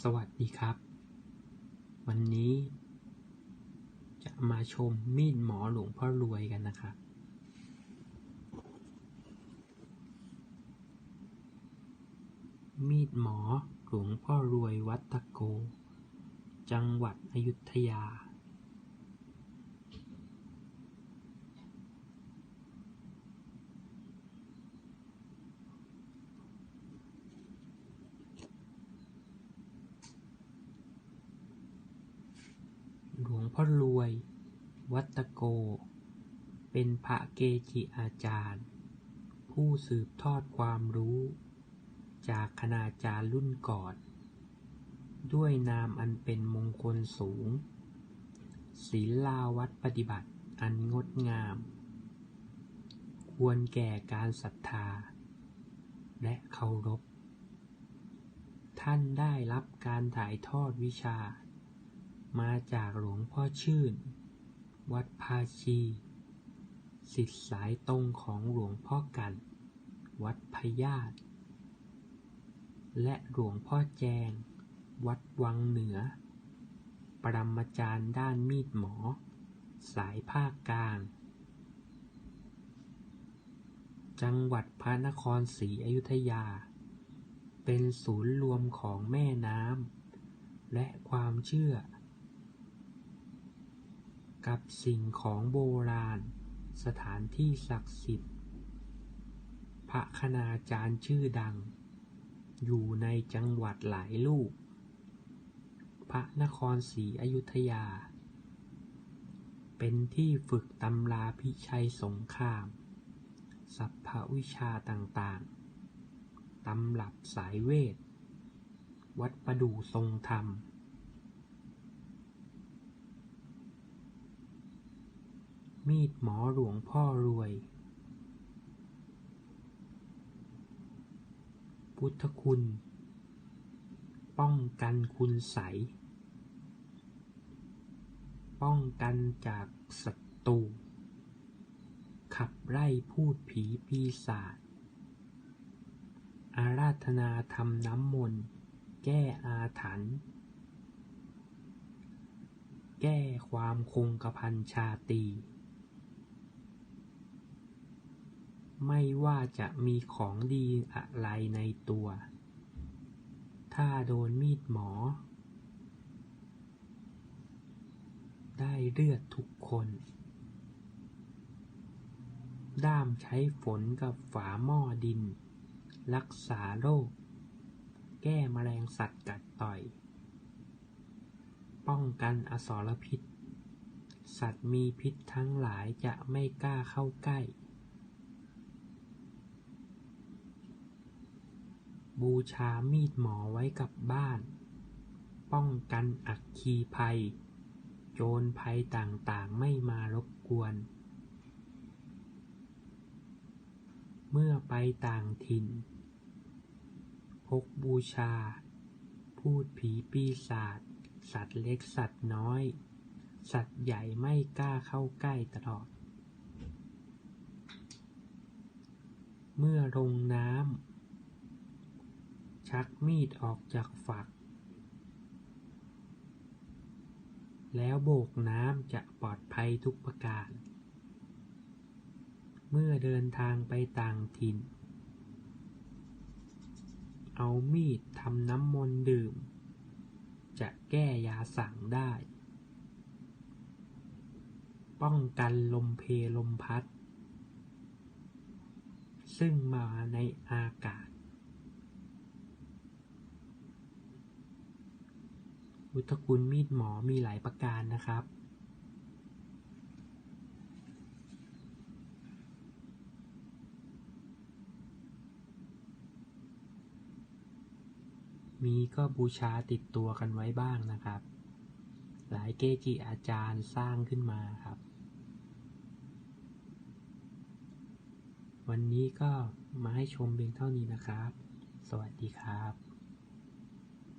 สวัสดีครับ วันนี้ จะมาชมมีดหมอหลวงพ่อรวยกันนะครับ มีดหมอหลวงพ่อรวยวัดตะโก จังหวัดอยุธยา หลวงพ่อรวย วัตโก เป็นพระเกจิอาจารย์ ผู้สืบทอดความรู้ จากคณาจารย์รุ่นก่อน ด้วยนามอันเป็นมงคลสูง ศีลาวัดปฏิบัติอันงดงาม ควรแก่การศรัทธา และเคารพ ท่านได้รับการถ่ายทอดวิชา มาจากหลวงพ่อชื่น วัดภาชีสิทธิสายตรงของหลวงพ่อกัน วัดพญาตและหลวงพ่อแจง วัดวังเหนือ ปรมาจารย์ด้านมีดหมอ สายภาคกลาง จังหวัดพระนครศรีอยุธยา เป็นศูนย์รวมของแม่น้ำและความเชื่อ กับสิ่งของโบราณ สถานที่ศักดิ์สิทธิ์ พระคณาจารย์ชื่อดัง อยู่ในจังหวัดหลายลูก พระนครศรีอยุธยา เป็นที่ฝึกตำราพิชัยสงคราม สัพพวิชาต่างๆ ตำรับสายเวท วัดประดูทรงธรรม มีดหมอหลวงพ่อรวย พุทธคุณ ป้องกันคุณใส ป้องกันจากศัตรู ขับไล่พูดผีปีศาจ อาราธนาทำน้ำมนต์ แก้อาถรรพ์แก้ความคงกระพันชาตรี ไม่ว่าจะมีของดีอะไรในตัว ถ้าโดนมีดหมอ ได้เลือดทุกคน ด้ามใช้ฝนกับฝาหม้อดิน รักษาโรค แก้แมลงสัตว์กัดต่อย ป้องกันอสรพิษ สัตว์มีพิษทั้งหลายจะไม่กล้าเข้าใกล้ บูชามีดหมอไว้กับบ้าน ป้องกันอัคคีภัย โจรภัยต่างๆไม่มารบกวน เมื่อไปต่างถิ่น พกบูชา พูดผีปีศาจสัตว์เล็กสัตว์น้อย สัตว์ใหญ่ไม่กล้าเข้าใกล้ตลอด เมื่อลงน้ำ ชักมีดออกจากฝัก แล้วโบกน้ำจะปลอดภัยทุกประการ เมื่อเดินทางไปต่างถิ่น เอามีดทำน้ำมนต์ดื่ม จะแก้ยาสั่งได้ ป้องกันลมเพลมพัด ซึ่งมาในอากาศ พุทธคุณมีดหมอมีหลายประการนะครับ มีก็บูชาติดตัวกันไว้บ้างนะครับ หลายเกจิอาจารย์สร้างขึ้นมาครับ วันนี้ก็มาให้ชมเพียงเท่านี้นะครับ สวัสดีครับ